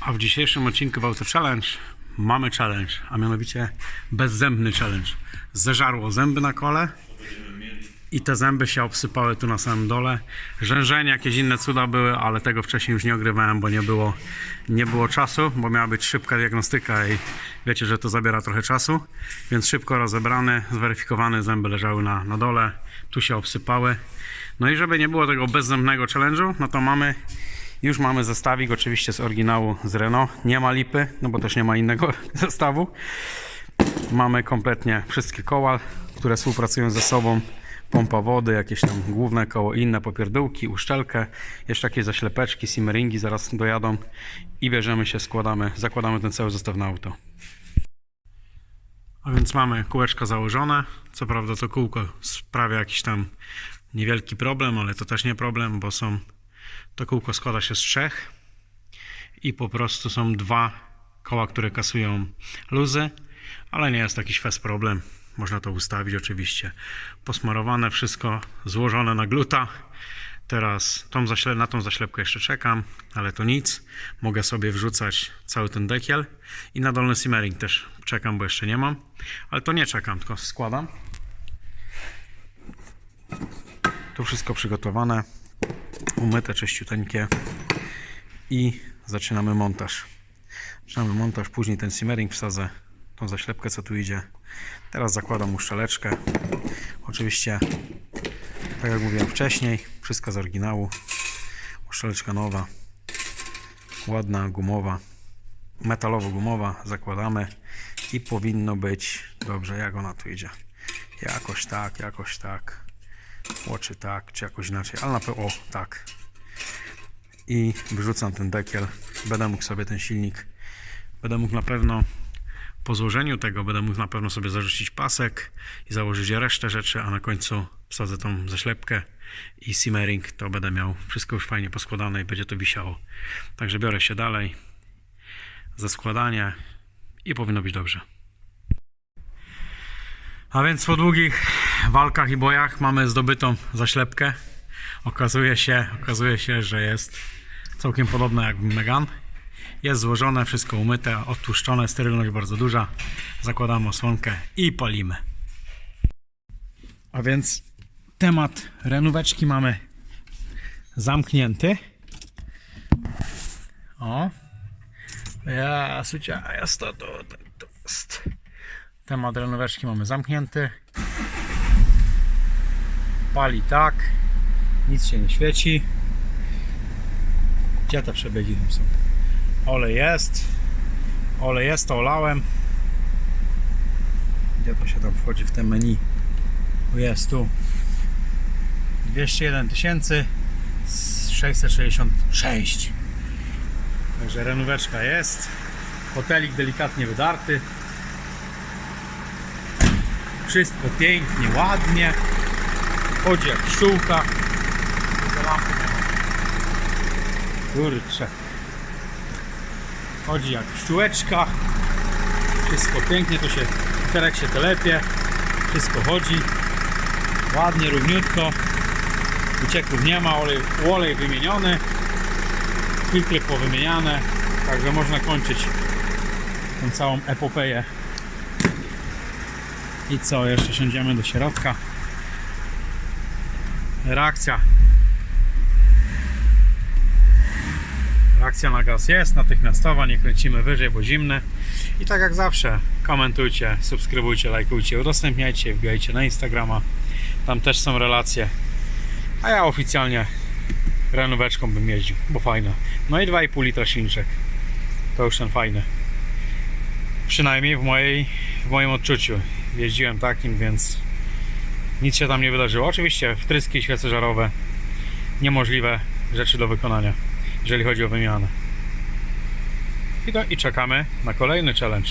A w dzisiejszym odcinku w Auto Challenge mamy challenge, a mianowicie bezzębny challenge. Zeżarło zęby na kole i te zęby się obsypały tu na samym dole. Rzężenie, jakieś inne cuda były, ale tego wcześniej już nie ogrywałem, bo nie było, nie było czasu, bo miała być szybka diagnostyka i wiecie, że to zabiera trochę czasu. Więc szybko rozebrane, zweryfikowane zęby leżały na, na dole, tu się obsypały. No i żeby nie było tego bezzębnego challenge'u, no to mamy już mamy zestawik oczywiście z oryginału z Renault. Nie ma lipy, no bo też nie ma innego zestawu. Mamy kompletnie wszystkie koła, które współpracują ze sobą. Pompa wody, jakieś tam główne koło, inne popierdółki, uszczelkę, jeszcze jakieś zaślepeczki, simmeringi zaraz dojadą i bierzemy się, składamy, zakładamy ten cały zestaw na auto. A więc mamy kółeczko założone. Co prawda to kółko sprawia jakiś tam niewielki problem, ale to też nie problem, bo są to kółko składa się z trzech i po prostu są dwa koła, które kasują luzy, ale nie jest to jakiś fest problem. Można to ustawić oczywiście. Posmarowane wszystko, złożone na gluta. Teraz tą zaśle- na tą zaślepkę jeszcze czekam, ale to nic. Mogę sobie wrzucać cały ten dekiel i na dolny simmering też czekam, bo jeszcze nie mam. Ale to nie czekam, tylko składam. Tu wszystko przygotowane umyte, czyściuteńkie i zaczynamy montaż. Zaczynamy montaż, później ten simmering wsadzę, tą zaślepkę co tu idzie. Teraz zakładam uszczeleczkę. Oczywiście, tak jak mówiłem wcześniej, wszystko z oryginału. Uszczeleczka nowa, ładna, gumowa, metalowo-gumowa. Zakładamy i powinno być dobrze. Jak ona tu idzie? Jakoś tak, jakoś tak. Oczy tak, czy jakoś inaczej, ale na pewno, o tak. I wyrzucam ten dekiel. Będę mógł sobie ten silnik, będę mógł na pewno po złożeniu tego, będę mógł na pewno sobie zarzucić pasek i założyć resztę rzeczy, a na końcu wsadzę tą zaślepkę i simmering, to będę miał wszystko już fajnie poskładane i będzie to wisiało. Także biorę się dalej za składanie i powinno być dobrze. A więc po długich walkach i bojach mamy zdobytą zaślepkę. Okazuje się, okazuje się, że jest całkiem podobna jak Megan. Jest złożone, wszystko umyte, odtłuszczone, sterylność bardzo duża. Zakładamy osłonkę i palimy. A więc temat renóweczki mamy zamknięty. O. Ja, słuchajcie, jest to, to, to jest. Temat renóweczki mamy zamknięty. Pali tak. Nic się nie świeci. Gdzie te przebiegi tam są? Olej jest. Olej jest, to olałem. Gdzie to się tam wchodzi w te menu? O jest tu. 201 tysięcy 666. Także renóweczka jest. Hotelik delikatnie wydarty. Wszystko pięknie, ładnie. Chodzi jak pszczółka. Kurczę. Chodzi jak pszczółeczka. Wszystko pięknie, to się terek się telepie. Wszystko chodzi. Ładnie, równiutko. Wycieków nie ma, olej, olej wymieniony. Filtry powymieniane. Także można kończyć tą całą epopeję. I co, jeszcze siądziemy do środka. Reakcja. Reakcja na gaz jest natychmiastowa, nie kręcimy wyżej, bo zimne. I tak jak zawsze, komentujcie, subskrybujcie, lajkujcie, udostępniajcie, wbijajcie na Instagrama. Tam też są relacje. A ja oficjalnie renóweczką bym jeździł, bo fajna. No i 2,5 litra silniczek. To już ten fajny. Przynajmniej w mojej, w moim odczuciu. Jeździłem takim, więc nic się tam nie wydarzyło. Oczywiście wtryski świece żarowe niemożliwe rzeczy do wykonania, jeżeli chodzi o wymianę. I, to, I czekamy na kolejny challenge.